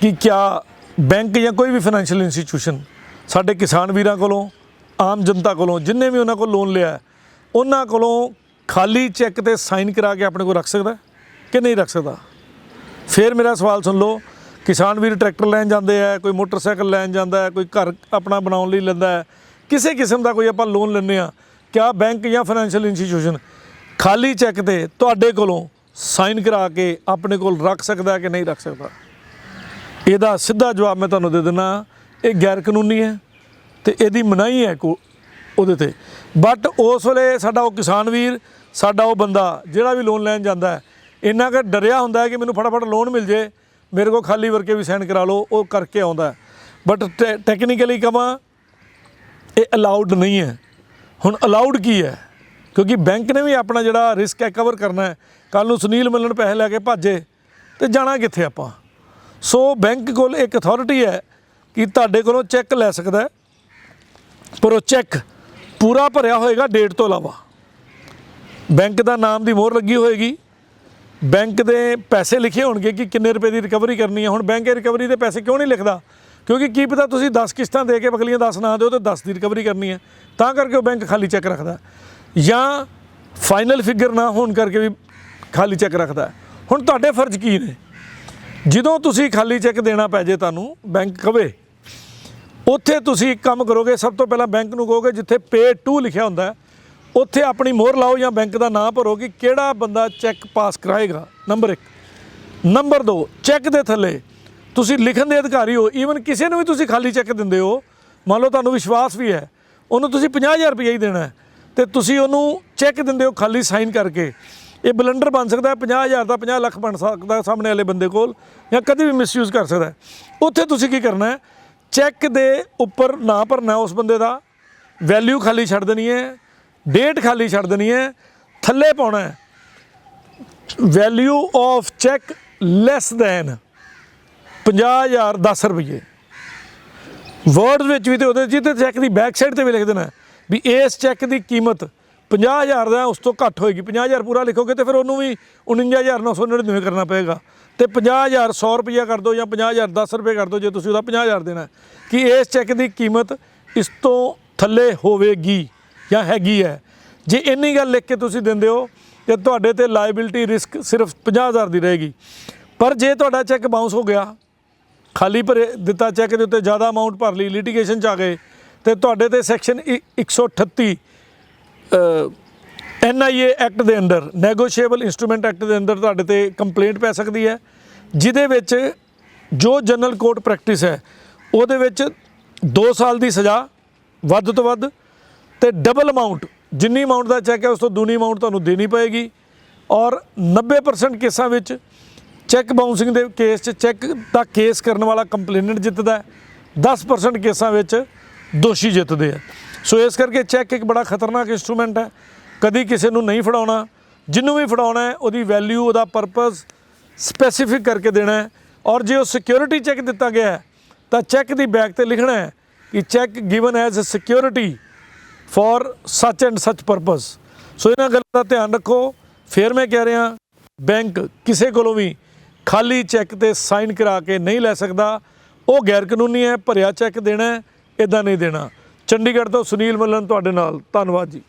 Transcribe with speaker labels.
Speaker 1: ਕਿ ਕਿਆ ਬੈਂਕ ਜਾਂ ਕੋਈ ਵੀ ਫਾਈਨੈਂਸ਼ੀਅਲ ਇੰਸਟੀਟਿਊਸ਼ਨ ਸਾਡੇ ਕਿਸਾਨ ਵੀਰਾਂ ਕੋਲੋਂ, ਆਮ ਜਨਤਾ ਕੋਲੋਂ, ਜਿੰਨੇ ਵੀ ਉਹਨਾਂ ਕੋਲ ਲੋਨ ਲਿਆ ਉਹਨਾਂ ਕੋਲੋਂ ਖਾਲੀ ਚੈੱਕ ਤੇ ਸਾਈਨ ਕਰਾ ਕੇ ਆਪਣੇ ਕੋਲ ਰੱਖ ਸਕਦਾ ਕਿ ਨਹੀਂ ਰੱਖ ਸਕਦਾ? ਫਿਰ ਮੇਰਾ ਸਵਾਲ ਸੁਣ ਲਓ, ਕਿਸਾਨ ਵੀਰ ਟਰੈਕਟਰ ਲੈਣ ਜਾਂਦੇ ਆ, ਕੋਈ ਮੋਟਰਸਾਈਕਲ ਲੈਣ ਜਾਂਦਾ ਹੈ, ਕੋਈ ਘਰ ਆਪਣਾ ਬਣਾਉਣ ਲਈ ਲੈਂਦਾ ਹੈ, ਕਿਸੇ ਕਿਸਮ ਦਾ ਕੋਈ ਆਪਾਂ ਲੋਨ ਲੈਂਦੇ ਆ ਕਿਆ ਬੈਂਕ ਜਾਂ ਫਾਈਨੈਂਸ਼ੀਅਲ ਇੰਸਟੀਟਿਊਸ਼ਨ ਖਾਲੀ ਚੈੱਕ ਤੇ ਤੁਹਾਡੇ ਕੋਲੋਂ ਸਾਈਨ ਕਰਾ ਕੇ ਆਪਣੇ ਕੋਲ ਰੱਖ ਸਕਦਾ ਕਿ ਨਹੀਂ ਰੱਖ ਸਕਦਾ? ਇਹਦਾ ਸਿੱਧਾ ਜਵਾਬ ਮੈਂ ਤੁਹਾਨੂੰ ਦੇ ਦਿੰਦਾ, ਇਹ ਗੈਰ ਕਾਨੂੰਨੀ ਹੈ ਤੇ ਇਹਦੀ ਮਨਾਹੀ ਹੈ ਕੋ ਉਹਦੇ ਤੇ। ਬਟ ਉਸ ਵੇਲੇ ਸਾਡਾ ਉਹ ਕਿਸਾਨ ਵੀਰ, ਸਾਡਾ ਉਹ ਬੰਦਾ ਜਿਹੜਾ ਵੀ ਲੋਨ ਲੈਣ ਜਾਂਦਾ ਹੈ, ਇੰਨਾ ਕੁ ਡਰਿਆ ਹੁੰਦਾ ਹੈ ਕਿ ਮੈਨੂੰ ਫਟਾਫਟ ਲੋਨ ਮਿਲ ਜੇ, ਮੇਰੇ ਕੋਲ ਖਾਲੀ ਵਰਕੇ ਵੀ ਸਾਈਨ ਕਰਾ ਲਓ, ਉਹ ਕਰਕੇ ਆਉਂਦਾ ਬਟ ਟੈਕਨੀਕਲੀ ਕਮਾਂ ਇਹ ਅਲਾਉਡ ਨਹੀਂ ਹੈ। ਹੁਣ ਅਲਾਉਡ ਕੀ ਹੈ? ਕਿਉਂਕਿ ਬੈਂਕ ਨੇ ਵੀ ਆਪਣਾ ਜਿਹੜਾ ਰਿਸਕ ਹੈ ਕਵਰ ਕਰਨਾ ਹੈ। ਕੱਲ ਨੂੰ ਸੁਨੀਲ ਮਿਲਣ ਪੈਸੇ ਲੈ ਕੇ ਭੱਜੇ ਤੇ ਜਾਣਾ ਕਿੱਥੇ ਆਪਾਂ? ਸੋ ਬੈਂਕ ਕੋਲ ਇੱਕ ਅਥਾਰਟੀ ਹੈ ਕਿ ਤੁਹਾਡੇ ਕੋਲੋਂ ਚੈੱਕ ਲੈ ਸਕਦਾ ਹੈ, ਪਰ ਉਹ ਚੈੱਕ ਪੂਰਾ ਭਰਿਆ ਹੋਏਗਾ ਡੇਟ ਤੋਂ ਇਲਾਵਾ। ਬੈਂਕ ਦਾ ਨਾਮ ਦੀ ਮੋਹਰ ਲੱਗੀ ਹੋਏਗੀ। ਬੈਂਕ ਦੇ ਪੈਸੇ ਲਿਖੇ ਹੋਣਗੇ ਕਿ ਕਿੰਨੇ ਰੁਪਏ ਦੀ ਰਿਕਵਰੀ ਕਰਨੀ ਹੈ। ਹੁਣ ਬੈਂਕ ਇਹ ਰਿਕਵਰੀ ਦੇ ਪੈਸੇ ਕਿਉਂ ਨਹੀਂ ਲਿਖਦਾ? ਕਿਉਂਕਿ ਕੀ ਪਤਾ ਤੁਸੀਂ 10 ਕਿਸ਼ਤਾਂ ਦੇ ਕੇ ਅਗਲੀਆਂ 10 ਨਾ ਦਿਓ ਤੇ 10 ਦੀ ਰਿਕਵਰੀ ਕਰਨੀ ਹੈ। ਤਾਂ ਕਰਕੇ ਉਹ ਬੈਂਕ ਖਾਲੀ ਚੈੱਕ ਰੱਖਦਾ ਜਾਂ ਫਾਈਨਲ ਫਿਗਰ ਨਾ ਹੋਣ ਕਰਕੇ ਵੀ ਖਾਲੀ ਚੈੱਕ ਰੱਖਦਾ ਹੁਣ ਤੁਹਾਡੇ ਫਰਜ਼ ਕੀ ਨੇ? ਜਦੋਂ ਤੁਸੀਂ ਖਾਲੀ ਚੈੱਕ ਦੇਣਾ ਪੈ ਜੇ ਤੁਹਾਨੂੰ, ਬੈਂਕ ਕਵੇ, ਉੱਥੇ ਤੁਸੀਂ ਇੱਕ ਕੰਮ ਕਰੋਗੇ, ਸਭ ਤੋਂ ਪਹਿਲਾਂ ਬੈਂਕ ਨੂੰ ਕਹੋਗੇ, ਜਿੱਥੇ ਪੇ ਟੂ ਲਿਖਿਆ ਹੁੰਦਾ ਉੱਥੇ ਆਪਣੀ ਮੋਹਰ ਲਾਓ ਜਾਂ ਬੈਂਕ ਦਾ ਨਾਮ ਭਰੋ ਕਿ ਕਿਹੜਾ ਬੰਦਾ ਚੈੱਕ ਪਾਸ ਕਰਾਏਗਾ। ਨੰਬਰ 1 ਨੰਬਰ 2 ਚੈੱਕ ਦੇ ਥੱਲੇ, ਤੁਸੀਂ ਲਿਖਣ ਦੇ ਅਧਿਕਾਰੀ ਹੋ ਈਵਨ ਕਿਸੇ ਨੂੰ ਵੀ ਤੁਸੀਂ ਖਾਲੀ ਚੈੱਕ ਦਿੰਦੇ ਹੋ, ਮੰਨ ਲਓ ਤੁਹਾਨੂੰ ਵਿਸ਼ਵਾਸ ਵੀ ਹੈ, ਉਹਨੂੰ ਤੁਸੀਂ 50000 ਰੁਪਏ ਹੀ ਦੇਣਾ ਹੈ, ਤੇ ਤੁਸੀਂ ਉਹਨੂੰ ਚੈੱਕ ਦਿੰਦੇ ਹੋ ਖਾਲੀ ਸਾਈਨ ਕਰਕੇ। ਇਹ ਬਲੰਡਰ ਬਣ ਸਕਦਾ ਹੈ 50000 ਦਾ 50 ਲੱਖ ਬਣ ਸਕਦਾ ਸਾਹਮਣੇ ਵਾਲੇ ਬੰਦੇ ਕੋਲ ਜਾਂ ਕਦੇ ਵੀ ਮਿਸਯੂਜ਼ ਕਰ ਸਕਦਾ ਉੱਥੇ ਤੁਸੀਂ ਕੀ ਕਰਨਾ ਹੈ? ਚੈੱਕ ਦੇ ਉੱਪਰ ਨਾ ਭਰਨਾ ਉਸ ਬੰਦੇ ਦਾ। ਵੈਲਿਊ ਖਾਲੀ ਛੱਡ ਦੇਣੀ ਹੈ ਡੇਟ ਖਾਲੀ ਛੱਡ ਦੇਣੀ ਹੈ, ਥੱਲੇ ਪਾਉਣਾ ਹੈ। Value of check less than 50000 10 ਰੁਪਏ। ਵਰਡ ਵਿੱਚ ਵੀ ਤੇ ਉਹਦੇ ਜਿਹਦੇ ਚੈੱਕ ਦੀ ਬੈਕ ਸਾਈਡ ਤੇ ਵੀ ਲਿਖ ਦੇਣਾ ਵੀ ਇਸ ਚੈੱਕ ਦੀ ਕੀਮਤ 50000 ਦਾ ਉਸ ਤੋਂ ਘੱਟ ਹੋਏਗੀ। 50000 ਪੂਰਾ ਲਿਖੋਗੇ ਤੇ ਫਿਰ ਉਹਨੂੰ ਵੀ 49999 ਕਰਨਾ ਪਏਗਾ। ਤੇ 50000 100 ਰੁਪਇਆ ਕਰ ਦਿਓ ਜਾਂ 50000 10 ਰੁਪਏ ਕਰ ਦਿਓ ਜੇ ਤੁਸੀਂ ਉਹਦਾ 50000 ਦੇਣਾ ਕਿ ਇਸ ਚੈੱਕ ਦੀ ਕੀਮਤ ਇਸ ਤੋਂ ਥੱਲੇ ਹੋਵੇਗੀ ਜਾਂ ਹੈਗੀ ਹੈ। ਜੇ ਇੰਨੀ ਗੱਲ ਲਿਖ ਕੇ ਤੁਸੀਂ ਦਿੰਦੇ ਹੋ ਤੇ ਤੁਹਾਡੇ ਤੇ ਲਾਇਬਿਲਿਟੀ ਰਿਸਕ ਸਿਰਫ 50000 ਦੀ ਰਹੇਗੀ। ਪਰ ਜੇ ਤੁਹਾਡਾ ਚੈੱਕ ਬਾਉਂਸ ਹੋ ਗਿਆ, ਖਾਲੀ ਭਰੇ ਦਿੱਤਾ ਚੈੱਕ ਦੇ ਉੱਤੇ ਜ਼ਿਆਦਾ ਅਮਾਉਂਟ ਭਰ ਲਈ ਲਿਟੀਗੇਸ਼ਨ ਚ ਆ ਗਏ, ਤੇ ਤੁਹਾਡੇ ਤੇ ਸੈਕਸ਼ਨ 138 ਐਨਆਈਏ ਐਕਟ ਦੇ ਅੰਡਰ ਨੈਗੋਸ਼ੀਏਬਲ ਇਨਸਟਰੂਮੈਂਟ ਐਕਟ ਦੇ ਅੰਦਰ ਤੁਹਾਡੇ ਤੇ ਕੰਪਲੇਂਟ ਪੈ ਸਕਦੀ ਹੈ, ਜਿਹਦੇ ਵਿੱਚ ਜੋ ਜਨਰਲ ਕੋਰਟ ਪ੍ਰੈਕਟਿਸ ਹੈ, ਉਹਦੇ ਵਿੱਚ 2 ਸਾਲ ਦੀ ਸਜ਼ਾ, ਵੱਧ ਤੋਂ ਵੱਧ, ਤੇ ਡਬਲ ਅਮਾਉਂਟ ਜਿੰਨੀ ਅਮਾਉਂਟ ਦਾ ਚੈੱਕ ਹੈ, ਉਸ ਤੋਂ ਦੂਣੀ ਅਮਾਉਂਟ ਤੁਹਾਨੂੰ ਦੇਣੀ ਪਏਗੀ, ਔਰ 90% ਕੇਸਾਂ ਵਿੱਚ ਚੈੱਕ ਬਾਉਂਸਿੰਗ ਦੇ ਕੇਸ 'ਚ ਚੈੱਕ ਦਾ ਕੇਸ ਕਰਨ ਵਾਲਾ ਕੰਪਲੇਨੈਂਟ ਜਿੱਤਦਾ ਹੈ 10% ਕੇਸਾਂ ਵਿੱਚ ਦੋਸ਼ੀ ਜਿੱਤਦੇ ਆ। ਸੋ ਇਸ ਕਰਕੇ ਚੈੱਕ ਇੱਕ ਬੜਾ ਖਤਰਨਾਕ ਇਨਸਟਰੂਮੈਂਟ ਹੈ। ਕਦੀ ਕਿਸੇ ਨੂੰ ਨਹੀਂ ਫੜਾਉਣਾ। ਜਿਹਨੂੰ ਵੀ ਫੜਾਉਣਾ ਹੈ, ਉਹਦੀ ਵੈਲਿਊ ਉਹਦਾ ਪਰਪਸ ਸਪੈਸੀਫਿਕ ਕਰਕੇ ਦੇਣਾ ਹੈ। ਔਰ ਜੇ ਉਹ ਸਿਕਿਉਰਿਟੀ ਚੈੱਕ ਦਿੱਤਾ ਗਿਆ ਹੈ, ਤਾਂ ਚੈੱਕ ਦੀ ਬੈਕ ਤੇ ਲਿਖਣਾ ਹੈ ਕਿ check given as a security for such and such purpose so ਇਹਨਾਂ ਗੱਲਾਂ ਦਾ ਧਿਆਨ ਰੱਖੋ। ਫਿਰ ਮੈਂ ਕਹਿ ਰਿਹਾ ਬੈਂਕ ਕਿਸੇ ਕੋਲੋਂ ਵੀ ਖਾਲੀ ਚੈੱਕ ਤੇ ਸਾਈਨ ਕਰਾ ਕੇ ਨਹੀਂ ਲੈ ਸਕਦਾ। ਉਹ ਗੈਰ ਕਾਨੂੰਨੀ ਹੈ, ਭਰਿਆ ਚੈੱਕ ਦੇਣਾ ਹੈ ਇਦਾਂ ਨਹੀਂ ਦੇਣਾ। ਚੰਡੀਗੜ੍ਹ ਤੋਂ ਸੁਨੀਲ ਮੱਲਨ ਤੁਹਾਡੇ ਨਾਲ। ਧੰਨਵਾਦ ਜੀ।